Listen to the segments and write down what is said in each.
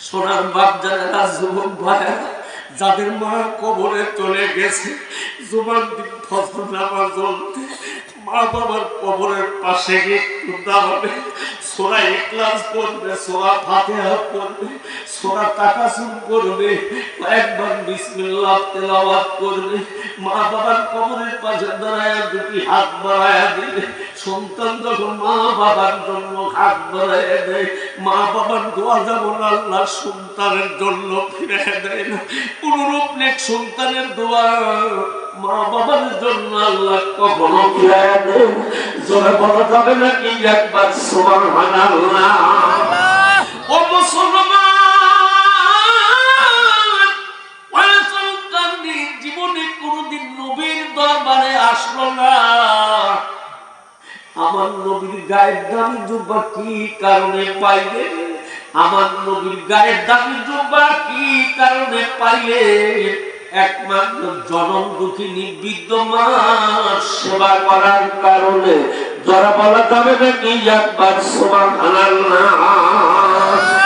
সোনার বাপ যারা যুবক ভাইয়া যাদের মা কবরে চলে গেছে জুমার দিন ফসল মা বাবার কবরের পাশে গিয়ে দাঁড়াবে সোনা একলাস করবে সোনা করবে সোনা করবে একবার বিসমিল্লাহ করবে। মা বাবার কবরের পাশে দাঁড়ায় দুটি হাত বাড়ায় দিবে সন্তান যখন মা বাবার জন্য হাত বাড়ায় দেয়, মা বাবার দোয়া যেমন আল্লাহ সন্তানের জন্য ফিরে দেয় না কোনরূপ নেক সন্তানের দোয়া। মা বাবার জন্য আল্লাহ কখনো ফিরে দেয় না। জোরে বলা যাবে নাকি একবার জীবনে নবীর দরবারে আসলো না। আমার নবীর গায়ের দামি জুব্বা কি কারণে পাইলে? আমার নবীর গায়ের দামি জুব্বা কি কারণে পাইলে? একমাত্র জনম দুঃখিনী বিদ্যমান সেবা করার কারণে যারা বলা যাবে নাকি একবার সবার মায়ের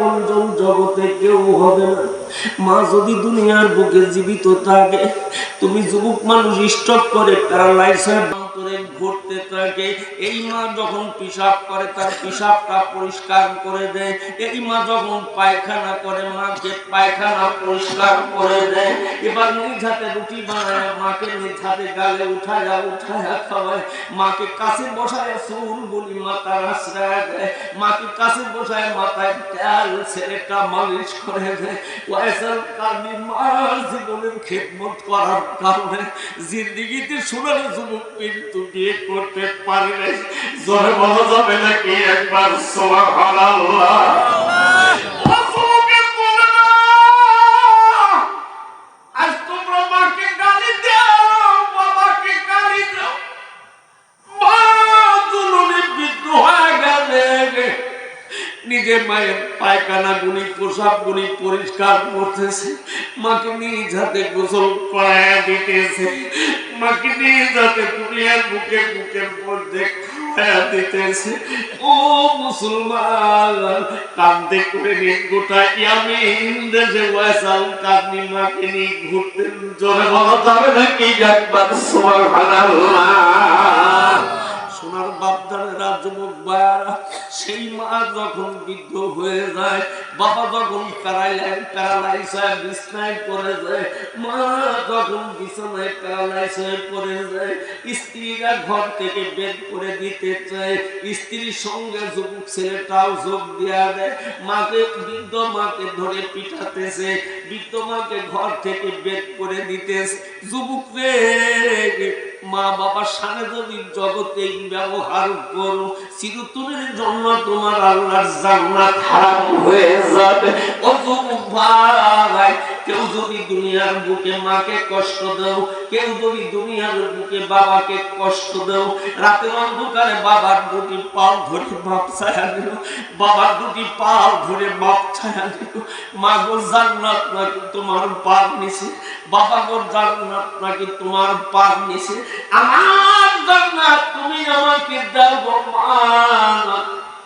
বন্ধন জগতে কেউ হবে না। মা যদি দুনিয়ার বুকে জীবিত থাকে, তুমি যুবক মানুষ স্টপ করে প্যারালাইজ হয়ে করে ঘুরতে থাকে। এই মা যখন পিসাব করে, তার পিসাবটা পরিষ্কার করে দেয়। এই মা যখন পায়খানা করে, মাকে পায়খানা পরিষ্কার করে দেয়। এবার নিজ হাতে রুটি বানায়, মাকে নিজ হাতে গালে উঠায়া উঠায়া খাওয়ায়। মাকে কাছে বসায় চুল গুলি মাথার আশ্রয় দেয়। মাকে কাছে বসায় মাথায় তেল ছেলেটা মালিশ করে দেয়। ওয়াইসাল কারণে মার জীবনের খেদমত করার কারণে জিন্দিগিতে সোনার যুবক বিয়ে করতে পারে নাই জোরে বলা যাবে নাকি একবার সোয়া ও পায়খানা গুলি পোশাক গুলি পরিষ্কার করতেছে। মাকে নিজ হাতে গোসল করায় দিতেছে। মাকে নিজ হাতে দুনিয়ার বুকে বুকের নিয়ে নিয়ে একবার সুবহানাল্লাহ। সোনার বাপদানেরা যুবক ভাইয়ারা সেই মা যখন বৃদ্ধ হয়ে যায়, বাবা যখন যায়, মা যখন বিছানায় যায়, স্ত্রীরা ঘর থেকে বের করে দিতে চায়, স্ত্রীর সঙ্গে যুবক ছেলেটাও যোগ দেওয়া দেয়। মাকে, বৃদ্ধ মাকে ধরে পিঠাতেছে বৃদ্ধ মাকে ঘর থেকে বের করে দিতেছে। যুবক রে মা বাবার সামনে যদি জগতে ব্যবহার করো চিরতরের জন্য তোমার আল্লাহর জান্নাত হারাম হয়ে যাবে। ও ভাই কেউ যদি দুনিয়ার বুকে মাকে কষ্ট দাও, কেউ যদি দুনিয়ার বুকে বাবাকে কষ্ট দাও, রাতের অন্ধকারে বাবার দুটি পাও ধরে বাপ ছায়া দিল, বাবার দুটি পাও ধরে বাপ ছায়া দিল। মা গো, জান্নাত নাকি তোমার পার নিছে? বাবা গো, জান্নাত নাকি তোমার পার নিছে? আমার জান্নাত তুমি আমাকে দাও গো মা।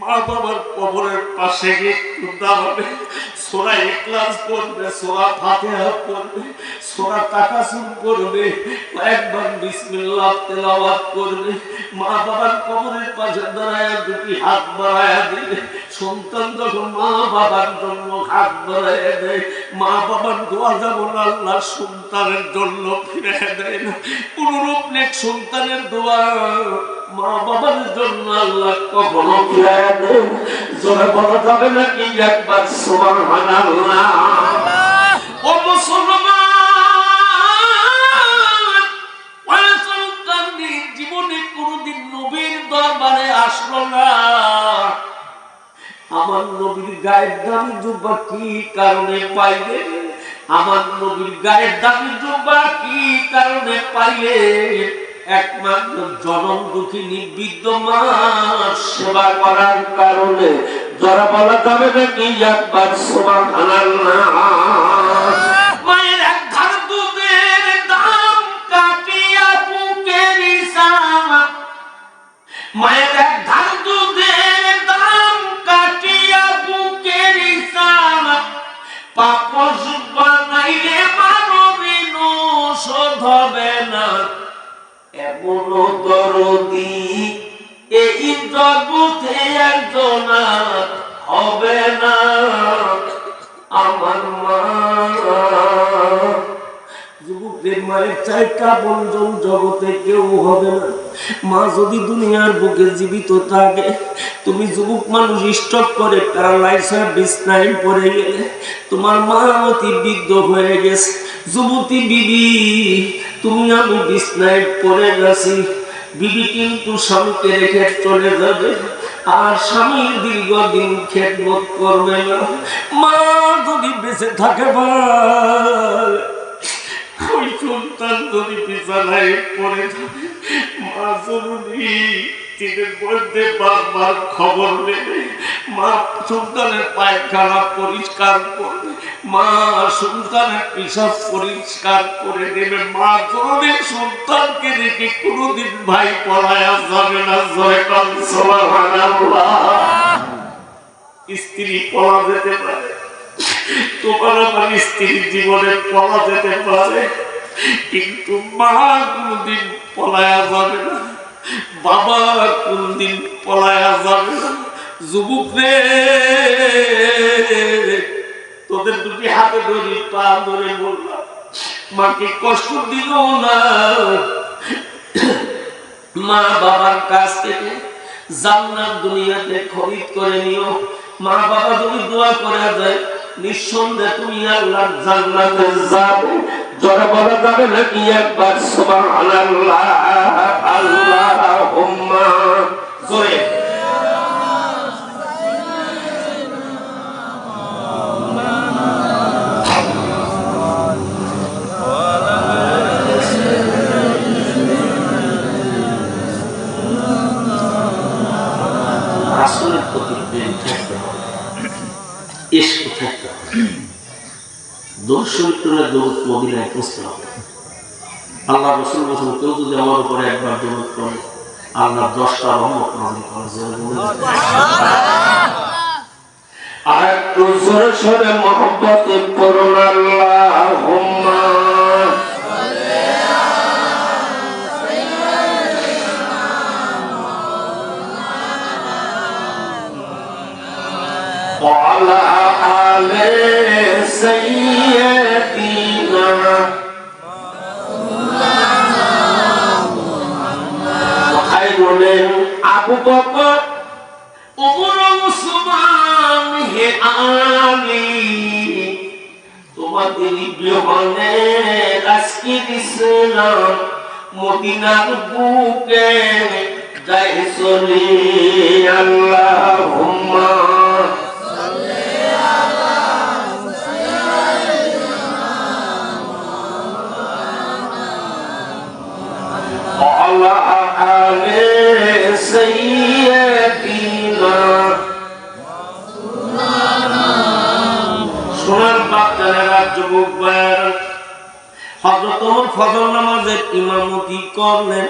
মা বাবার কবরের পাশে গিয়ে দাঁড়াবে সোরা ইখলাস পড়বে সোরা ফাতিহা পড়বে সোরা তাকাসুর পড়বে কয়েকবার বিসমিল্লাহ তেলাওয়াত করবে, মা বাবার কবরের পাশে দাঁড়ায় দুটি হাত বাড়ায় দিবে, সন্তান যখন মা বাবার জন্য হাত বাড়ায় দেয়, মা বাবার দোয়া যেমন আল্লাহ সন্তানের জন্য ফিরে দেয় না, অনুরূপ নেক সন্তানের দোয়া। মা বাবার জন্য আল্লাহ কখনো জোরে বলা, যাবে নাকি একবার? জীবনে কোনোদিন নবীর দরবারে আসলো না। আমার নবীর গায়ের দামি জুব্বা কি কারণে পাইলে? আমার নবীর গায়ের দামি জুব্বা কি কারণে পাইলে? একমাত্র জনম দুঃখিনী বিদ্যমান সেবা করার কারণে যারা বলা যাবে নাকি একবার আনার মায়ের এমন দরদি। এই জগতে একজন হবে না। আমার মা। যুবকদের মায়ের চাইটা জগতে কেউ হবে না। মা যদি দুনিয়ার বুকে জীবিত থাকে, তুমি যুবক মানুষ স্টক করে প্যারালাইসার বিছনায় পড়ে গেলে, তোমার মা অতি বিদ্ধ হয়ে গেছে। যুবতী বিবি, তুমি আমি বিছনায় পড়ে গেছি বিবি কিন্তু স্বামীকে রেখে চলে যাবে, আর স্বামীর দীর্ঘদিন খেদমত করবে না। মা যদি বেঁচে থাকে ওই সন্তান যদি বিছানায় পড়ে থাকে, মা জরুরি। দিনের মধ্যে বারবার খবর নেবে মা সন্তানের পায়খানা পরিষ্কার করবে মা সন্তানের পিসাব পরিষ্কার করে দেবে। মা জরুরি সন্তানকে রেখে কোনোদিন ভাই পড়ায় যাবে না, জয় কাল স্ত্রী পড়া যেতে পারে, তোমার আমার স্ত্রীর জীবনে পলা যেতে পারে। কিন্তু মা কোনদিন পলায়া যাবে না। বাবা, কোনদিন পলায়া যাবে যুবক রে, তোদের দুটি হাতে ধরি, পা ধরে বললাম, মাকে কষ্ট দিল না। মা বাবার কাছ থেকে জান্নাত দুনিয়াতে খরিদ করে নিও। মা বাবা যদি দোয়া করা যায়, নিঃসন্দেহে তুমি আল্লাহর জান্নাতে যাবে। জোরে বলা যাবে নাকি একবার? সুবহানাল্লাহ আল্লাহুম্মা। জোরে। রাসূলের প্রতি প্রেম থাকতে হবে। ইস্ক দর্শন করে দৌড় মদিনায় পৌঁছতে হবে আল্লাহ রসুল বলছেন কেউ যদি আমার উপরে একবার দৌড় করে আল্লাহ দশটা রহমত নাজিল করে জোরে বলে দিন। আর একটু জোরে সরে মহব্বতে পড়ুন আল্লাহুম্মা وعلى آل আবু বকর উমর উসমান হে আলী তোমাদের বিহনে আজকে ইসলাম মদিনার বুকে যাই চলি আল্লাহুম্মা। Allah, Allah, سيدنا সোনার বাচ্চারা যুবক ভাইয়েরা হজরত ওমর ফজর নামাজের ইমামতি করলেন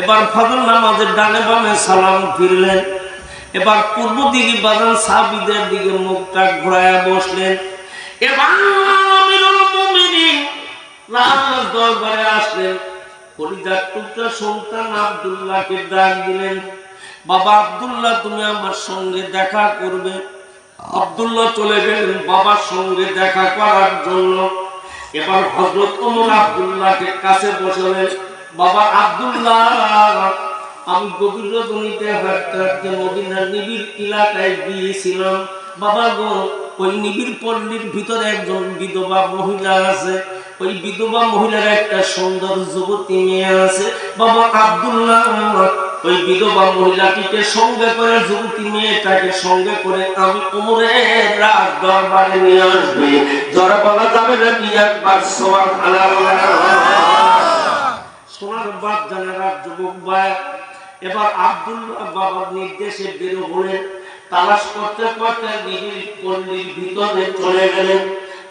এবার ফজর নামাজের ডানে বামে সালাম ফিরলেন এবার পূর্ব দিকে বাজান সাবিদের দিকে মুখটা ঘোরায় বসলেন এবার আমিরুল মুমিনিন রাজ দরবারে আসলেন বাবার সঙ্গে দেখা করার জন্য। এবার হজরত আব্দুল্লাহকে কাছে বসলেন, বাবা আব্দুল্লাহ, আমি গভীর রজনীতে হাঁটতে নিবিড় এলাকায় গিয়েছিলাম। বাবা গো, ওই নিবিড় পল্লীর ভিতরে একজন বিধবা মহিলা আছে। ওই বিধবা মহিলার একটা সুন্দর যুবতী মেয়ে আছে, বাবা আব্দুল্লাহ ওই বিধবা মহিলাটিকে সঙ্গে করে, যুবতী মেয়েটাকে সঙ্গে করে আমি উমরের দরবারে নিয়ে আসবে। বলা, যাবে না কি একবার? জানেরা যুবক ভাই। এবার আব্দুল্লাহ বাবার নির্দেশে বের হলেন, তালাশ করতে করতে নিজের পল্লীর ভিতরে চলে গেলেন।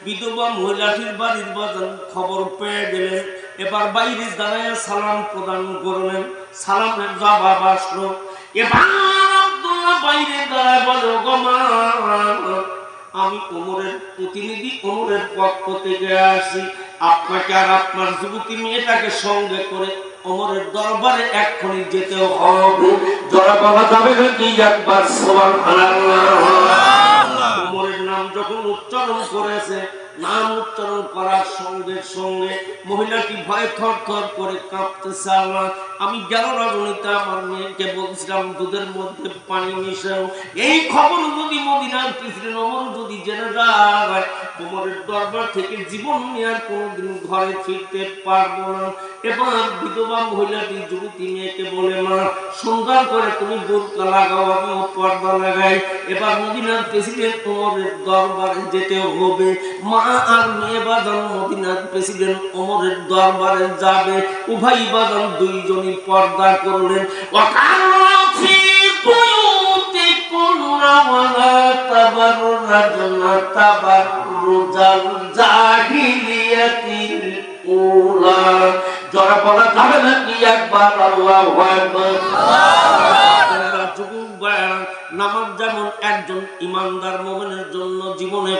বিধবা মহিলাটির বাড়ির বাজার খবর পেয়ে গেলেন এবার বাইরে দাঁড়ায় সালাম প্রদান করলেন। সালামের জবাব আসলো। এবার আব্দুল্লাহ বাইরে দাঁড়ায় বলো আমি ওমরের প্রতিনিধি ওমরের পক্ষ থেকে আসি। আপনাকে আর আপনার যুবতী মেয়েটাকে সঙ্গে করে ওমরের দরবারে এক্ষুনি যেতে হবে। জোড়া বাবা যাবে নাকি একবার? সবার ওমরের নাম যখন উচ্চারণ করেছে, নাম উচ্চারণ করার সঙ্গে সঙ্গে মহিলাটি থর থর করে কাঁপতেছে আমার আমি গেল রজনীতে আমার মেয়েকে বলছিলাম, দুধের মধ্যে পানি মিশাও। এই খবর যদি মদিনার প্রেসিডেন্ট ওমর যদি জেনে যায় ওমরের দরবার থেকে জীবন নেওয়ার কোনোদিন ঘরে ফিরতে পারব না। এবার বিধবা মহিলাটি যুবতী মেয়েকে বলে, মা সুন্দর করে, তুমি বোরকা লাগাও আমিও পর্দা লাগাই। এবার মদিনার প্রেসিডেন্ট ওমরের দরবারে যেতে হবে। মা আর মেয়ে বাজান মদিনার প্রেসিডেন্ট ওমরের দরবারে যাবে। উভয় বাজান দুইজনই পর্দা করলেন। বুয়ুতিকুন্না ওয়ালা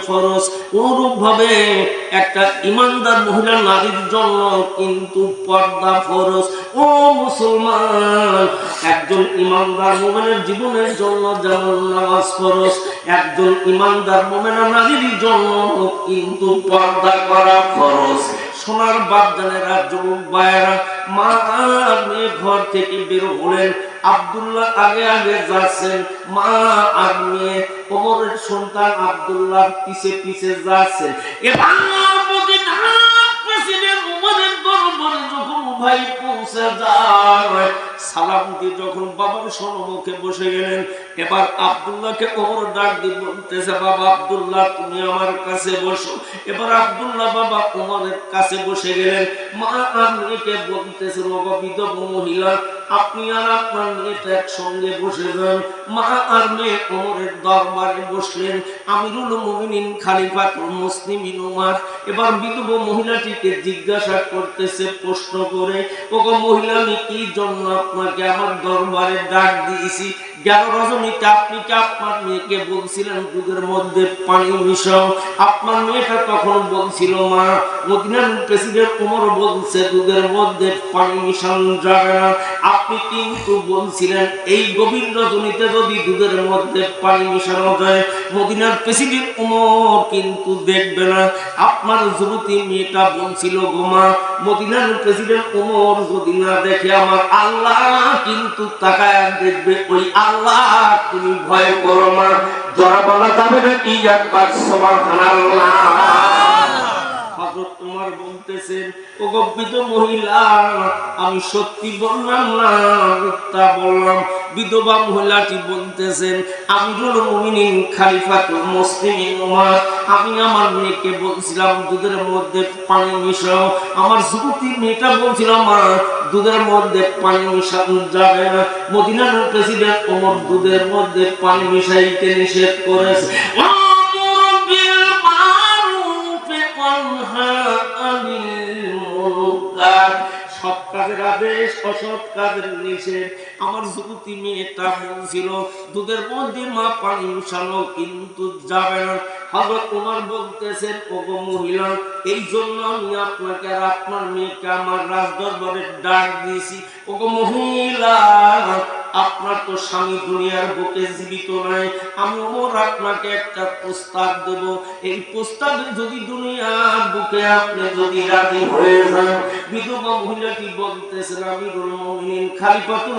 ফরজ। অনুরূপ ভাবে একটা ইমানদার মহিলা নারীর জন্য কিন্তু পর্দা ফরজ। ও মুসলমান, একজন ইমানদার মোমেনের জীবনের জন্য যেমন নামাজ ফরজ। একজন ইমানদার মোমেনা নারীর জন্য কিন্তু পর্দা করা ফরজ। সোনার বাপদানেরা যুবক ভাইয়েরা মা আমি ঘর থেকে বের হলেন। আব্দুল্লাহ আগে আগে যাচ্ছেন। মা আর মেয়ে কোমরের সন্তান আব্দুল্লাহ পিছে পিছে যাচ্ছেন। এবার প্রেসিডেন্ট দরবারে যখন ভাই পৌঁছে যায় সালাম দিয়ে যখন বাবার সম্মুখে বসে গেলেন, এবার আব্দুল্লাহকে ওমর ডাক দিয়ে বলতেছে, বাবা আব্দুল্লাহ, তুমি আমার কাছে বসো। এবার আব্দুল্লাহ বাবা ওমরের কাছে বসে গেলেন। মা আর মেয়েকে বলতেছে বাবা বিধব মহিলা, আপনি আর আপনার মেয়েটা একসঙ্গে বসে যান। মা আর মেয়ে ওমরের দরবারে বসলেন। আমিরুল মুমিনিন খালিফাতুল মুসলিমিন উমার এবার বিধব মহিলাটিকে জিজ্ঞাসা করতেছে, প্রশ্ন করে ওগো মহিলা, আমি কি জন্য আপনাকে আমার দরবারে ডাক দিয়েছি? গেল রজনীতে আপনি কি আপনার মেয়েকে বলছিলেন দুধের মধ্যে পানি মিশাও? আপনার মেয়েটা তখন বলছিল, মা, মদিনার প্রেসিডেন্ট উমর বলছে দুধের মধ্যে পানি মিশানো যাবে না। আপনি কিন্তু বলছিলেন, এই গভীর রজনীতে যদি দুধের মধ্যে পানি মিশানো যায়, মদিনার প্রেসিডেন্ট উমর কিন্তু দেখবে না। আপনার যুবতী মেয়েটা বলছিল গোমা মদিনার প্রেসিডেন্ট উমর যদি না দেখে আমার আল্লাহ, কিন্তু তাকায় দেখবে ওই আল্লাহ, তুমি ভয় করো না। জরা বলা যাবে না কি একবার সবার হযরত তোমার বলতেছেন বলছিলাম, দুধের মধ্যে পানি মিশাও। আমার যুবতী মেয়েটা বলছিল, মা, দুধের মধ্যে পানি মিশানো যাবে না। মদিনার প্রেসিডেন্ট ওমর দুধের মধ্যে পানি মিশাইতে নিষেধ করেছে। কাজের আদেশ অসৎ কাজের নিষেধ আমার যুবতী মেয়েটা বলছিল, দুধের মধ্যে মা পানি মিশানো কিন্তু যাবে না। হজরত বলতেছেন মহিলা এই জন্য আমি আপনাকে আর আপনার মেয়েকে আমার ডাক দিয়েছি। মহিলা, আপনার তো স্বামী দুনিয়ার বুকে জীবিত আমি আপনাকে একটা প্রস্তাব দেব। এই প্রস্তাবে যদি দুনিয়ার বুকে আপনি যদি রাজি হয়ে যান। বিধবা মহিলাটি বলতেছেন আমি খালিফাতুল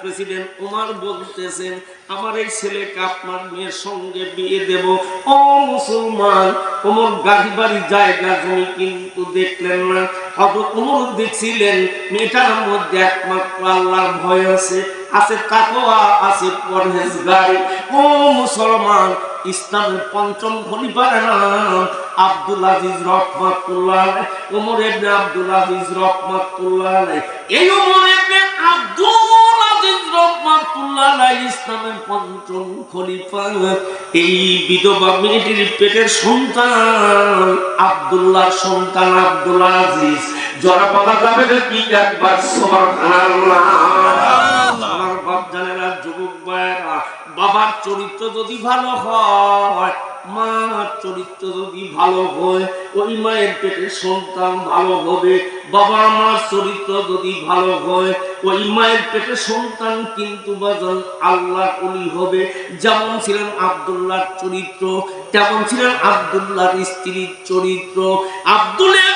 প্রেসিডেন্ট ওমার বলতেছেন, আমার এই ছেলেকে আপনার মেয়ের সঙ্গে বিয়ে দেব। ও মুসলমান গাড়ি বাড়ি জায়গা কিন্তু দেখলেন না। আব্দুল আজিজ রহমাতুল্লাহ এই ওমর আব্দুল আজিজ রহমাতুল্লাহ ইসলামের পঞ্চম খলিফা। এই বিধবা মেয়েটির পেটের সন্তান আব্দুল্লাহ সন্তান আব্দুল আজিজ। জরা পাওয়া যাবে কি একবার আমার বাপ জানেরা যুবক ভাইয়েরা বাবার চরিত্র যদি ভালো হয় মার চরিত্র যদি ভালো হয় ওই মায়ের পেটে সন্তান ভালো হবে, বাবা মার চরিত্র যদি ভালো হয়, ওই মায়ের পেটে সন্তান কিন্তু বাজন আল্লাহ কলি হবে। যেমন ছিলেন আব্দুল্লাহর চরিত্র, তেমন ছিলেন আব্দুল্লাহর স্ত্রীর চরিত্র। আব্দুলের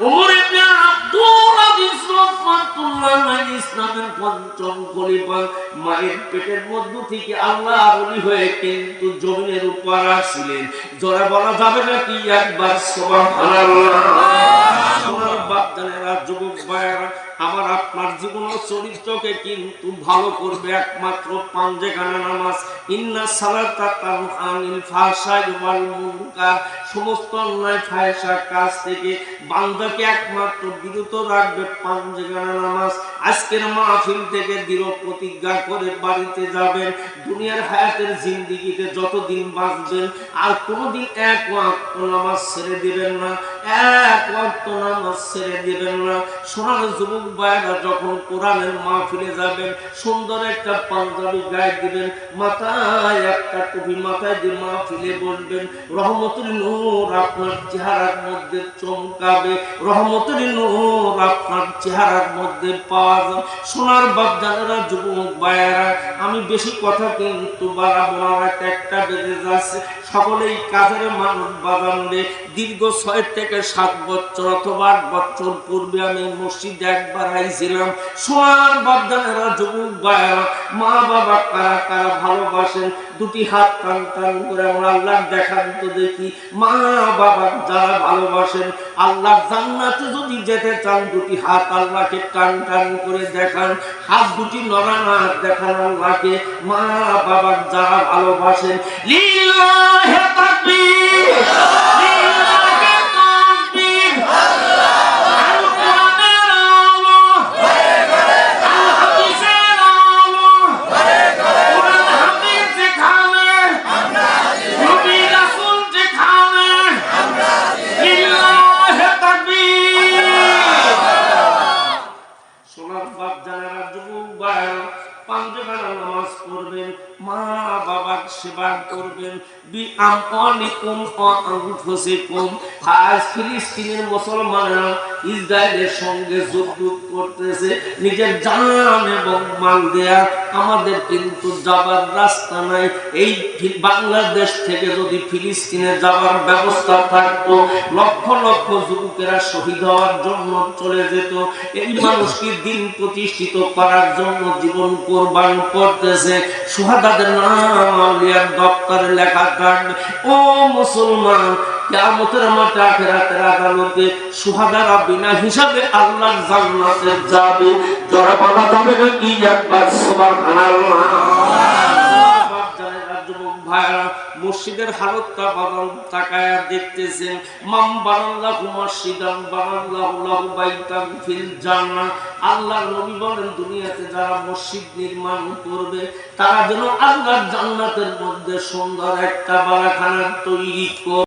ওমর ইবনে আব্দুল আজিজ রাহমাতুল্লাহ আলাইহি ইসলামের পঞ্চম খলিফা মায়ের পেটের মধ্য থেকে আল্লাহ ওলি হয়ে কিন্তু জমিনের উপর আসছিলেন। জোরে বলা যাবে না কি একবার? সুবহানাল্লাহ। আমার বাপ জানেরা যুবক ভাইয়েরা আমার আপনার জীবন চরিত্রকে কিন্তু ভালো করবে একমাত্র পাঞ্জে গানা নামাজ। ইন্না সালাতা সমস্ত অন্যায় ফায়সা কাজ থেকে বান্দাকে একমাত্র বিরত রাখবে পাঞ্জে গানা নামাজ। আজকের মাহফিল থেকে দৃঢ় প্রতিজ্ঞা করে বাড়িতে যাবেন। দুনিয়ার হায়াতের জিন্দিগিতে যতদিন বাঁচবেন, আর কোনোদিন এক ওয়াক্ত নামাজ ছেড়ে দিবেন না। চমকাবে, রহমতুল নূর আপনার চেহারার মধ্যে পাওয়া যায় সোনার বাপ জানেরা যুবক ভাইয়েরা, আমি বেশি কথা কিন্তু বাড়াবো একটা যাচ্ছে। সকলেই কাজের মানুষ বাজানবে দীর্ঘ ছয় থেকে সাত বছর অথবা আট বছর পূর্বে আমি মসজিদে একবার আইছিলাম। সোনার বাপদানেরা যুবক ভাইয়েরা, মা বাবা কারা কারা ভালোবাসেন, দুটি হাত টান টান করে আমরা আল্লাহ দেখান তো দেখি। মা বাবা যারা ভালোবাসেন আল্লাহ জান্নাতে যদি যেতে চান, দুটি হাত আল্লাহকে টান টান করে দেখান। হাত দুটি নড়ানা দেখান আল্লাহকে। মা বাবা যারা ভালোবাসেন লিল্লাহি বি আমলিকুম ওয়া আনফুসিকুম আজ ফিলিস্তিনের মুসলমানরা ইসরায়েলের সঙ্গে যুদ্ধ করতেছে, নিজের জান এবং মাল দেয়া। আমাদের কিন্তু যাবার রাস্তা নাই। এই বাংলাদেশ থেকে যদি ফিলিস্তিনে যাওয়ার ব্যবস্থা থাকতো, লক্ষ লক্ষ যুবকেরা শহীদ হওয়ার জন্য চলে যেত। এই মানুষকে দিন প্রতিষ্ঠিত করার জন্য জীবন কোরবান করতেছে। সুহাদাদের নাম দপ্তরে লেখা থাকবে, ও মুসলমান মাঠে আখিরাতের আদালতে বিনা হিসাবে জান্নাতে যাবে। যারা বলা যাবে কি? একবার সুবহানাল্লাহ। মসজিদের দেখতেছেন। মাম বানাল্লাহু মসজিদান বানাল্লাহু লাহু বাইতান ফিল জান্নাহ। আল্লাহর নবী বলেন, দুনিয়াতে যারা মসজিদ নির্মাণ করবে, তারা যেন আল্লাহর জান্নাতের মধ্যে সুন্দর একটা বারাখানা তৈরি করে।